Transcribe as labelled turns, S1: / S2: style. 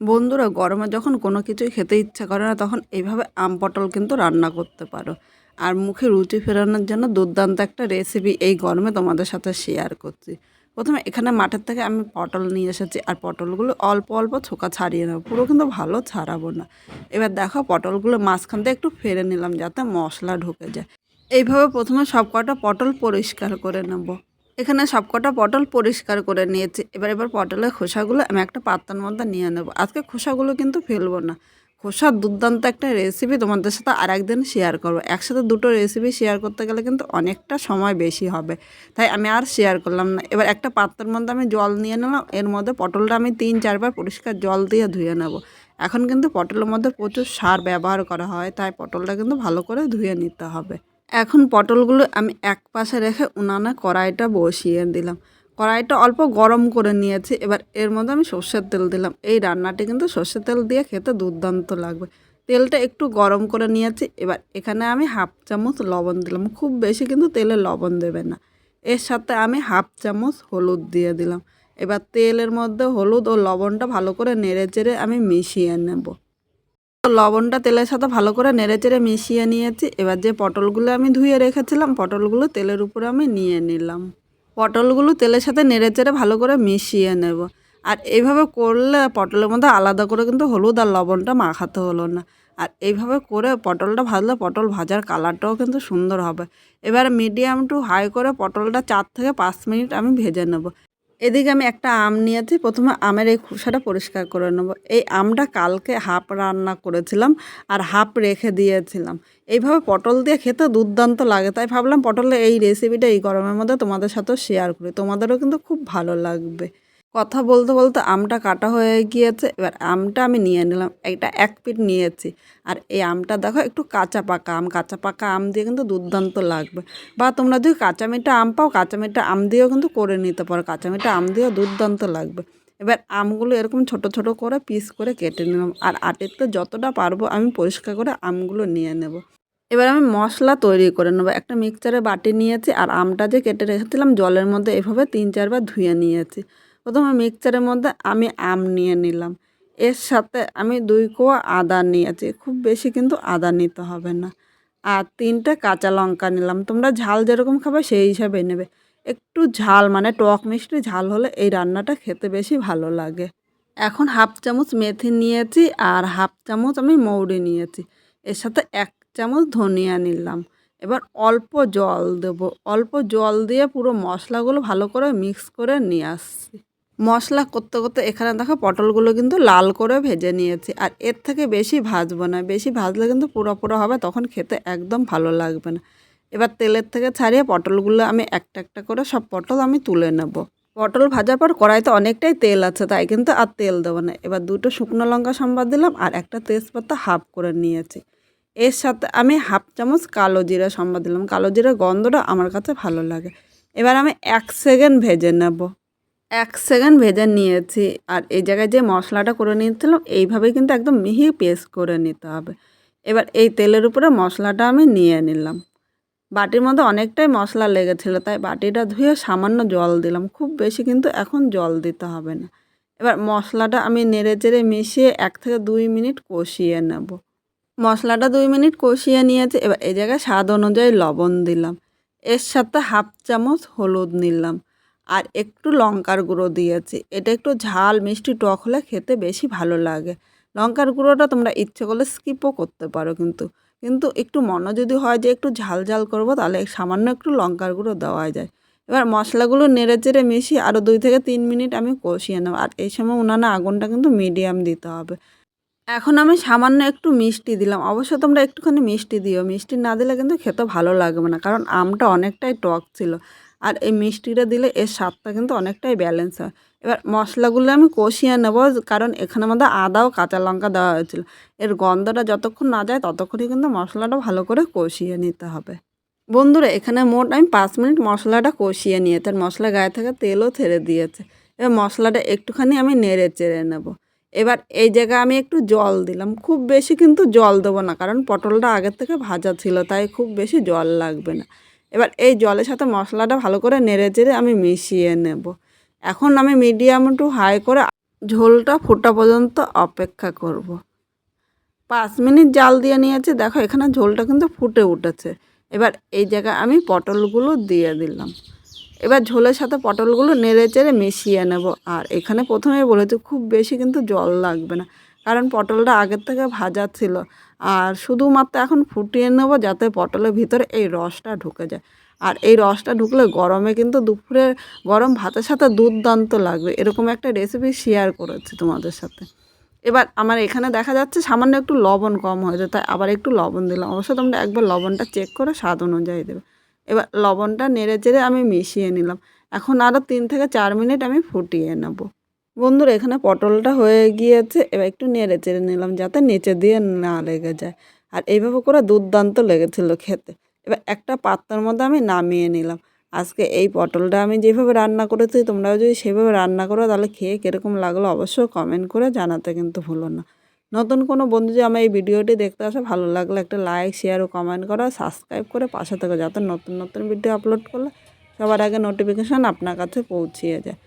S1: বন্ধুরা, গরমে যখন কোনো কিছুই খেতে ইচ্ছা করে না, তখন এইভাবে আম পটল কিন্তু রান্না করতে পারো। আর মুখে রুচি ফেরানোর জন্য দুর্দান্ত একটা রেসিপি এই গরমে তোমাদের সাথে শেয়ার করছি। প্রথমে এখানে মাঠের থেকে আমি পটল নিয়ে এসেছি, আর পটলগুলো অল্প অল্প ছোকা ছাড়িয়ে নেব। পুরো কিন্তু ভালো ছাড়াবো না। এবার দেখো পটলগুলো মাঝখান থেকে একটু ফেলে নিলাম যাতে মশলা ঢুকে যায়। এইভাবে প্রথমে সব কটা পটল পরিষ্কার করে নেব। এখানে সবকটা পটল পরিষ্কার করে নিয়েছি। এবার এবার পটলের খোসাগুলো আমি একটা পাত্রের মধ্যে নিয়ে নেব। আজকে খোসাগুলো কিন্তু ফেলব না। খোসার দুর্দান্ত একটা রেসিপি তোমাদের সাথে আর একদিন শেয়ার করব। একসাথে দুটো রেসিপি শেয়ার করতে গেলে কিন্তু অনেকটা সময় বেশি হবে। তাই আমি আর শেয়ার করলাম না। এবার একটা পাত্রের মধ্যে আমি জল নিয়ে নিলাম। এর মধ্যে পটলটা আমি তিন, চারবার পরিষ্কার জল দিয়ে ধুয়ে নেব। এখন কিন্তু পটলের মধ্যে প্রচুর সার ব্যবহার করা হয়। তাই পটলটা কিন্তু ভালো করে ধুয়ে নিতে হবে। এখন পটলগুলো আমি এক পাশে রেখে উনানে কড়াইটা বসিয়ে দিলাম। কড়াইটা অল্প গরম করে নিয়েছি, এবার এর মধ্যে আমি সর্ষের তেল দিলাম। এই রান্নাটি কিন্তু সর্ষের তেল দিয়ে খেতে দুর্দান্ত লাগবে। তেলটা একটু গরম করে নিয়েছি, এবার এখানে আমি হাফ চামচ লবণ দিলাম। খুব বেশি কিন্তু তেলে লবণ দেবে না। এর সাথে আমি হাফ চামচ হলুদ দিয়ে দিলাম। এবার তেলের মধ্যে হলুদ ও লবণটা ভালো করে নেড়ে চেড়ে আমি মিশিয়ে নেব। লবণটা তেলের সাথে ভালো করে নেড়ে চেড়ে মিশিয়ে নিয়েছি। এবার যে পটলগুলো আমি ধুয়ে রেখেছিলাম, পটলগুলো তেলের উপরে আমি নিয়ে নিলাম। পটলগুলো তেলের সাথে নেড়ে চেড়ে ভালো করে মিশিয়ে নেব। আর এইভাবে করলে পটলের মধ্যে আলাদা করে কিন্তু হলুদ আর লবণটা মাখাতে হলো না। আর এইভাবে করে পটলটা ভাজলে পটল ভাজার কালারটাও কিন্তু সুন্দর হবে। এবার মিডিয়াম টু হাই করে পটলটা চার থেকে পাঁচ মিনিট আমি ভেজে নেব। এদিকে আমি একটা আম নিয়েছি। প্রথমে আমের এই খোসাটা পরিষ্কার করে নেব। এই আমটা কালকে হাফ রান্না করেছিলাম আর হাফ রেখে দিয়েছিলাম। এইভাবে পটল দিয়ে খেতে দুর্দান্ত লাগে। তাই ভাবলাম পটলের এই রেসিপিটা এই গরমের মধ্যে তোমাদের সাথেও শেয়ার করি। তোমাদেরও কিন্তু খুব ভালো লাগবে। কথা বলতে বলতে আমটা কাটা হয়ে গিয়েছে। এবার আমটা আমি নিয়ে নিলাম, এটা এক পিট নিয়েছি। আর এই আমটা দেখো একটু কাঁচা পাকা আম, কাঁচা পাকা আম দিয়ে কিন্তু দুর্দান্ত লাগবে। বা তোমরা যদি কাঁচা মিঠা আম পাও, কাঁচা মিঠা আম দিয়েও কিন্তু করে নিতে পারো। কাঁচা মিঠা আম দিয়েও দুর্দান্ত লাগবে। এবার আমগুলো এরকম ছোট ছোট করে পিস করে কেটে নিলাম। আর আটেতে যতটা পারব আমি পরিষ্কার করে আমগুলো নিয়ে নেব। এবার আমি মশলা তৈরি করে নেব। একটা মিক্সচারে বাটি নিয়েছি আর আমটা যে কেটে রেখেছিলাম, জলের মধ্যে এভাবে তিন, চারবার ধুয়ে নিয়েছি। প্রথমে মিক্সচারের মধ্যে আমি আম নিয়ে নিলাম। এর সাথে আমি দুই কোয়া আদা নিয়েছি। খুব বেশি কিন্তু আদা নিতে হবে না। আর তিনটে কাঁচা লঙ্কা নিলাম। তোমরা ঝাল যেরকম খাবে সেই হিসাবে নেবে। একটু ঝাল মানে টক মিষ্টি ঝাল হলে এই রান্নাটা খেতে বেশি ভালো লাগে। এখন হাফ চামচ মেথি নিয়েছি আর হাফ চামচ আমি মৌরি নিয়েছি। এর সাথে এক চামচ ধনিয়া নিলাম। এবার অল্প জল দেব। অল্প জল দিয়ে পুরো মশলাগুলো ভালো করে মিক্স করে নিয়ে আসছি। মশলা করতে করতে এখানে দেখো পটলগুলো কিন্তু লাল করে ভেজে নিয়েছি। আর এর থেকে বেশি ভাজবো না। বেশি ভাজলে কিন্তু পুরো পুরো হবে, তখন খেতে একদম ভালো লাগবে না। এবার তেলের থেকে ছাড়িয়ে পটলগুলো আমি একটা একটা করে সব পটল আমি তুলে নেব। পটল ভাজার পর কড়াইতে অনেকটাই তেল আছে, তাই কিন্তু আর তেল দেবো না। এবার দুটো শুকনো লঙ্কা সম্বাদ দিলাম আর একটা তেজপাতা হাফ করে নিয়েছি। এর সাথে আমি হাফ চামচ কালো জিরা সম্বাদ দিলাম। কালো জিরা গন্ধটা আমার কাছে ভালো লাগে। এবার আমি এক সেকেন্ড ভেজে নেব। এক সেকেন্ড ভেজে নিয়েছি। আর এই জায়গায় যে মশলাটা করে নিয়েছিলাম এইভাবেই কিন্তু একদম মিহি পেস্ট করে নিতে হবে। এবার এই তেলের উপরে মশলাটা আমি নিয়ে নিলাম। বাটির মধ্যে অনেকটাই মশলা লেগেছিলো, তাই বাটিটা ধুয়ে সামান্য জল দিলাম। খুব বেশি কিন্তু এখন জল দিতে হবে না। এবার মশলাটা আমি নেড়ে চেড়ে মিশিয়ে এক থেকে দুই মিনিট কষিয়ে নেব। মশলাটা দুই মিনিট কষিয়ে নিয়েছে, এবার এই জায়গায় স্বাদ অনুযায়ী লবণ দিলাম। এর সাথে হাফ চামচ হলুদ নিলাম। আর একটু লঙ্কার গুঁড়ো দিয়েছি। এটা একটু ঝাল, মিষ্টি টক হলে খেতে বেশি ভালো লাগে। লঙ্কার গুঁড়োটা তোমরা ইচ্ছে করলে স্কিপও করতে পারো কিন্তু। কিন্তু একটু মনে যদি হয় যে একটু ঝাল ঝাল করব তাহলে সামান্য একটু লঙ্কার গুঁড়ো দেওয়া যায়। এবার মশলাগুলো নেড়ে চেড়ে মিশিয়ে আরও দুই থেকে তিন মিনিট আমি কষিয়ে নেব। আর এই সময় উনানে আগুনটা কিন্তু মিডিয়াম দিতে হবে। এখন আমি সামান্য একটু মিষ্টি দিলাম। অবশ্য তোমরা একটুখানি মিষ্টি দিও। মিষ্টি না দিলে কিন্তু খেতে ভালো লাগবে না। কারণ আমটা অনেকটাই টক ছিল। আর এই মিষ্টিটা দিলে এর স্বাদটা কিন্তু অনেকটাই ব্যালেন্স হয়। এবার মশলাগুলো আমি কষিয়ে নেব কারণ এখানে মধ্যে আদা ও কাঁচা লঙ্কা দেওয়া হয়েছিল। এর গন্ধটা যতক্ষণ না যায় ততক্ষণই কিন্তু মশলাটা ভালো করে কষিয়ে নিতে হবে। বন্ধুরা, এখানে মোট আমি পাঁচ মিনিট মশলাটা কষিয়ে নিয়ে তার মশলা গায়ে থেকে তেলও ছেড়ে দিয়েছে। এবার মশলাটা একটুখানি আমি নেড়ে চেড়ে নেব। এবার এই জায়গায় আমি একটু জল দিলাম। খুব বেশি কিন্তু জল দেবো না কারণ পটলটা আগের থেকে ভাজা ছিল, তাই খুব বেশি জল লাগবে না। এবার এই জলের সাথে মশলাটা ভালো করে নেড়ে চেড়ে আমি মিশিয়ে নেব। এখন আমি মিডিয়াম টু হাই করে ঝোলটা ফোটা পর্যন্ত অপেক্ষা করব। পাঁচ মিনিট জাল দিয়ে নিয়েছি, দেখো এখানে ঝোলটা কিন্তু ফুটে উঠেছে। এবার এই জায়গায় আমি পটলগুলো দিয়ে দিলাম। এবার ঝোলের সাথে পটলগুলো নেড়ে চেড়ে মিশিয়ে নেব। আর এখানে প্রথমে বলেছি, খুব বেশি কিন্তু জল লাগবে না। কারণ পটলটা আগের থেকে ভাজা ছিল। আর শুধুমাত্র এখন ফুটিয়ে নেব যাতে পটলের ভিতরে এই রসটা ঢুকে যায়। আর এই রসটা ঢুকলে গরমে কিন্তু দুপুরে গরম ভাতের সাথে দুর্দান্ত লাগবে। এরকম একটা রেসিপি শেয়ার করেছি তোমাদের সাথে। এবার আমার এখানে দেখা যাচ্ছে সামান্য একটু লবণ কম হয়েছে, তাই আবার একটু লবণ দিলাম। অবশ্য তোমরা একবার লবণটা চেক করে স্বাদ অনুযায়ী দেবে। এবার লবণটা নেড়ে চেড়ে আমি মিশিয়ে নিলাম। এখন আরও তিন থেকে চার মিনিট আমি ফুটিয়ে নেব। বন্ধুরা এখানে পটলটা হয়ে গিয়েছে, এবার একটু নেড়ে চেড়ে নিলাম যাতে নিচে দিয়ে না লেগে যায়। আর এইভাবে করে দুর্দান্ত লেগেছিল খেতে। এবার একটা পাত্রের মধ্যে আমি নামিয়ে নিলাম। আজকে এই পটলটা আমি যেভাবে রান্না করেছি, তোমরাও যদি সেভাবে রান্না করো, তাহলে খেয়ে কীরকম লাগল অবশ্যই কমেন্ট করে জানাতে কিন্তু ভুলো না। নতুন কোনো বন্ধু যদি আমার এই ভিডিওটি দেখতে আসে, ভালো লাগলে একটা লাইক শেয়ার ও কমেন্ট করো। সাবস্ক্রাইব করে পাশে থেকে যাতে নতুন নতুন ভিডিও আপলোড করলে সবার আগে নোটিফিকেশান আপনার কাছে পৌঁছিয়ে যায়।